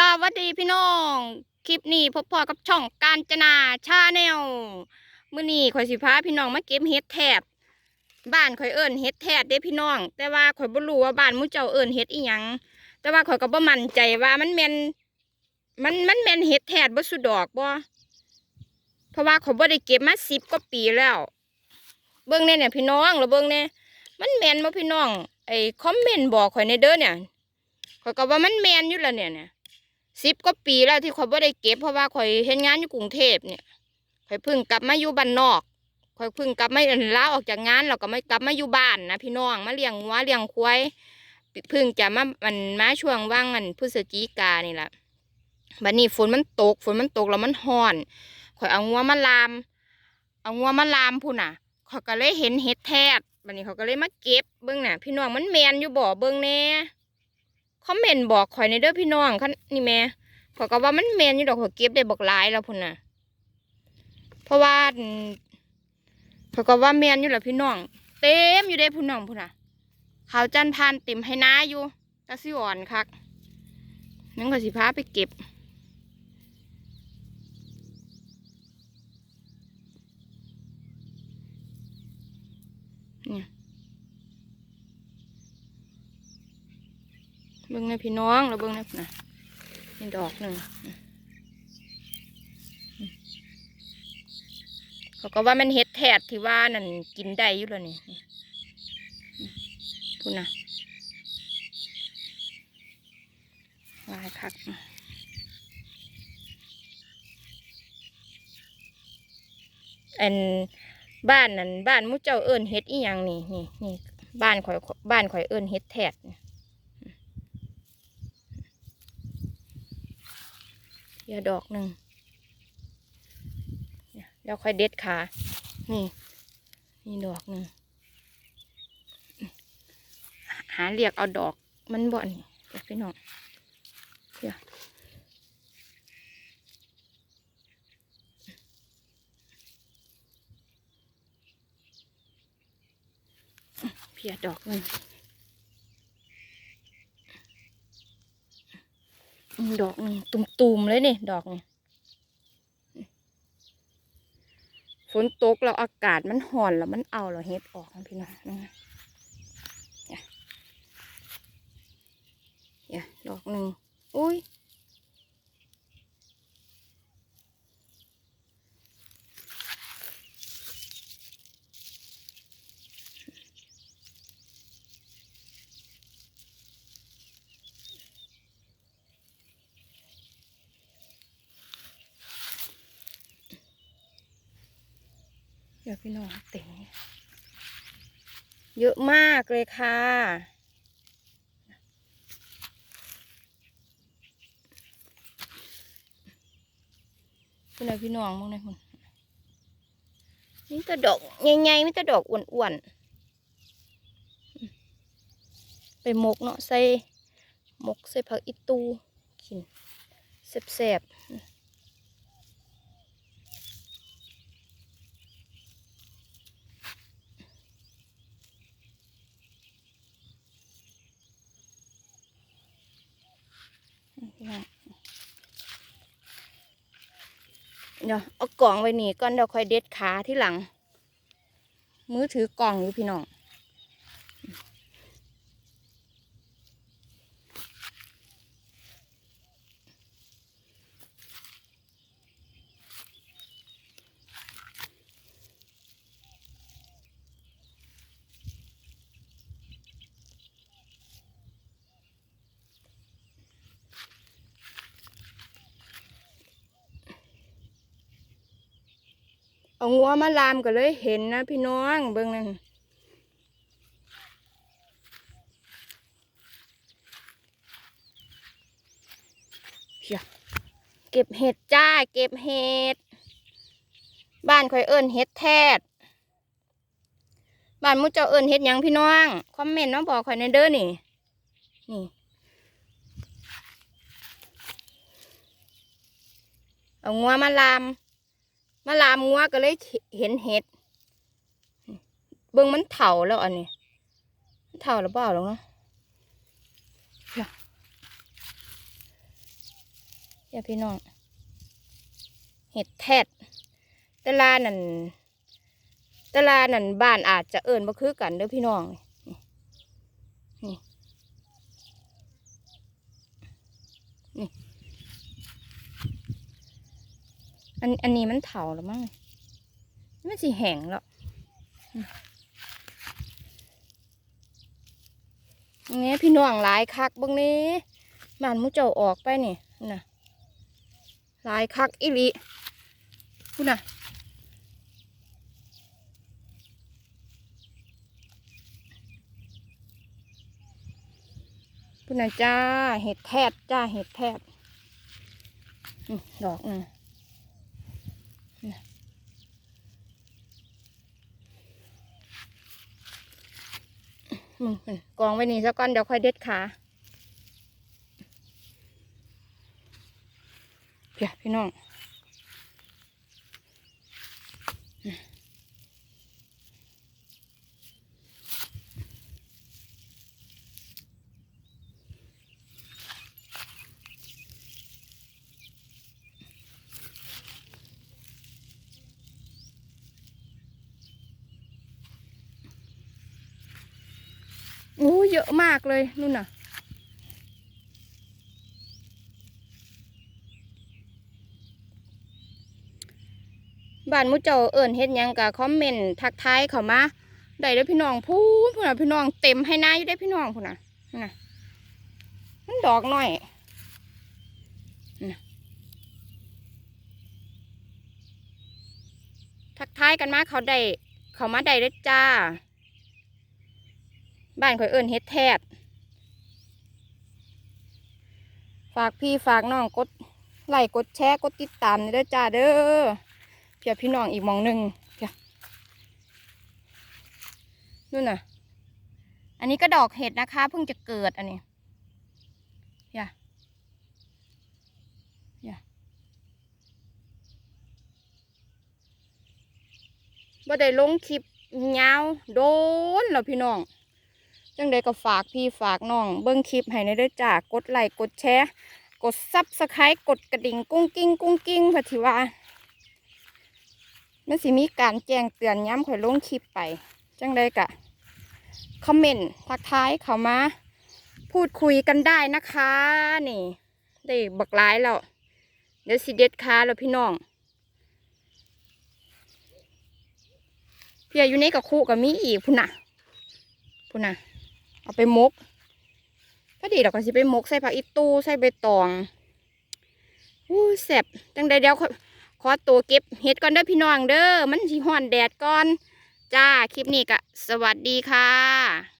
สวัสดีพี่น้อง คลิปนี้พบพอกับช่องกาญจนาชาแนลมื้อนี้ข่อยสิพาพี่น้องมาเก็บเห็ดแทดบ้านข่อยเอิ้นเห็ดแทดเด้พี่น้อง แต่ว่าข่อยบ่รู้ว่าบ้านมู่เจ้าเอิ้นเห็ดอีหยังแต่ว่าข่อยก็บ่มั่นใจว่ามันแม่นมันมันแม่นเห็ดแทดบ่สุดดอกบ่เพราะว่าข่อยบ่ได้เก็บมา10กว่าปีแล้ว เบิ่งแน่เนี่ยพี่น้องแล้วเบิ่งแน่มันแม่นบ่พี่น้องไอ้คอมเมนต์บอกข่อยในเด้อเนี่ยข่อยก็ว่ามันแม่นอยู่แล้วเนี่ยเนี่ย สิบกว่าปีแล้วที่ข่อยบ่ได้เก็บเพราะว่าข่อยเฮ็ดงานอยู่กรุงเทพเนี่ยข่อยเพิ่งกลับมาอยู่บ้านนอกข่อยเพิ่งกลับมาลาออกจากงานแล้วก็ไม่กลับมาอยู่บ้านนะพี่น้องมาเลี้ยงวัวเลี้ยงควายเพิ่งจะมามันมาช่วงว่างอันพฤศจิกานี่แหละบัดนี้ฝนมันตกฝนมันตกแล้วมันร้อนข่อยเอางัวมาลาม เอางัวมาลามพุ่นน่ะข่อยก็เลยเห็นเห็ดแทดบัดนี้เขาก็เลยมาเก็บเบิ่งน่ะ พี่น้องมันแมนอยู่บ่อเบิ่งแน่ คอมเมนต์บอกข่อยในเด้อพี่น้องคันนี่แม่ขอยก็ว่ามันแมนอยู่ดอกขอยเก็บได้บอกหลายแล้วพุ่นน่ะ เพราะว่าข่อยก็ว่าแมนอยู่แล้วพี่น้อง เต็มอยู่ได้พุ่นน้องพุ่นน่ะขาวจันทร์พานเต็มให้น้าอยู่ตะซิอ่อนคักนั่นก็สิพาไปเก็บ บิ่งในพี่น้องแล้วเบิ่งในนะนี่ดอกหนึ่งเขาก็ว่ามันเห็ดแทดที่ว่านั่นกินได้อยู่แล้วนี่พูดนะลายคักอันบ้านนั่นบ้านมุเจ้าเอิญเฮ็ดอีหยังนี่นี่นี่บ้านข่อยบ้านข่อยเอิญเฮ็ดแทดนี่ เดี๋ยวดอกหนึ่งเนี่ยแล้วค่อยเด็ดขา นี่ นี่ดอกหนึ่ง หาเรียกเอาดอกมันบ่อนเด็กพี่น้องเพียเพียดอกหนึ่งอืม ดอกหนึ่งตุ่มๆเลยนี่ดอกนี่ฝนตกแล้วอากาศมันห่อนแล้วมันเอาแล้วเฮ็ดออกนะพี่น้องนะเนี่ยเนี่ยดอกหนึ่งอุ้ย เดี๋ยวพี่น้องเต็มเยอะมากเลยค่ะ คุณนายพี่น้องมองในคุณนี่ต่ดอกใหญ่ๆไม่ต่ดอกอ้วนๆ ไปหมกเนาะใส่หมกใส่ผักอีตูกินแซ่บๆ เดี๋ยวเอากล่องไว้นี่ก่อนเดี๋ยวค่อยเด็ดขาที่หลัง มือถือกล่องอยู่พี่น้อง เอางัวมาลามก็เลยเห็นนะพี่น้องเบิ่งนั่นเก็บเห็ดจ้า เก็บเห็ด บ้านข่อยเอิ้นเห็ดแทด บ้านมุเจ้าเอิ้นเห็ดยังพี่น้อง คอมเมนต์น้องบอกข่อยในเด้อนี่ นี่ เอางัวมาลาม มาลามงัวก็เลยเห็นเห็ด เบิ่งมันเถ่าแล้วอันนี้เถ่าแล้วเปล่าหรอเนาะพี่าพี่น้อง เห็ดแทดตลานั่นตลานั่นบ้านอาจจะเอิ่นบ่คือกันเด้อพี่น้องนี่นี่นี่ อันอันนี้มันเถาแล้วมั้งมันสิแห้งแล้วนี่พี่น้องหลายคักเบางนี้บ้านมุเจ้าออกไปนี่น่ะหลายคักอิลิพูดน่ะพุ่นะจ้าเห็ดแทดจ้าเห็ดแทดดอกนึงน่ะ มึงกองไว้นี่สักก้อนเดี๋ยวค่อยเด็ดขาเพียพี่น้อง โอ้เยอะมากเลยนู่นน่ะ บ้านมุเจ้าเอิ่นเฮ็ดยังกะคอมเมนต์ทักทายเขามาได้เด้อพี่น้องพูนพูนน่ะพี่น้องเต็มให้หน้าอยู่ได้พี่น้องพูนน่ะน่ะมันดอกน้อยน่ะทักทายกันมาเขาได้เขามาได้เลยจ้า บ้านข่อยเอิ่นเฮ็ดแทดฝากพี่ฝากน้องกดไลค์กดแชร์กดติดตามเด้อจ้าเด้อเพียพี่น้องอีกมองหนึ่งเพียนู่นน่ะ อันนี้ก็ดอกเห็ดนะคะ เพิ่งจะเกิดอันนี้เพียเพียบ่ได้ลงคลิปยาวโดนแล้วพี่น้อง จังใดก็ฝากพี่ฝากน้อง เบิ้งคลิปให้ในเด้อจ้ากดไลค์กดแชร์กดซับสไครต์กดกระดิ่งกุ้งกิ้งกุ้งกิ้งพอทีว่ามันสิมีการแจ้งเตือนย้ำข่อยลงคลิปไป จังได้กะคอมเมนต์ทักทายเขามา พูดคุยกันได้นะคะนี่ ได้บักร้ายแล้วเดี๋ยวสิเด็ดค้าแล้วพี่น้องพี่อยุนี้กับคู่กับมีอีกพุ่นน่ะพุ่นน่ะ เอาไปมกพอดีเราก็สิไปมกใส่ผักอีตู้ใส่ใบตองอู้แสบจังใดเดี๋ยวขอตัวเก็บเห็ดก่อนเด้อพี่น้องเด้อมันสิฮ้อนแดดก่อน จ้า คลิปนี้ก็สวัสดีค่ะ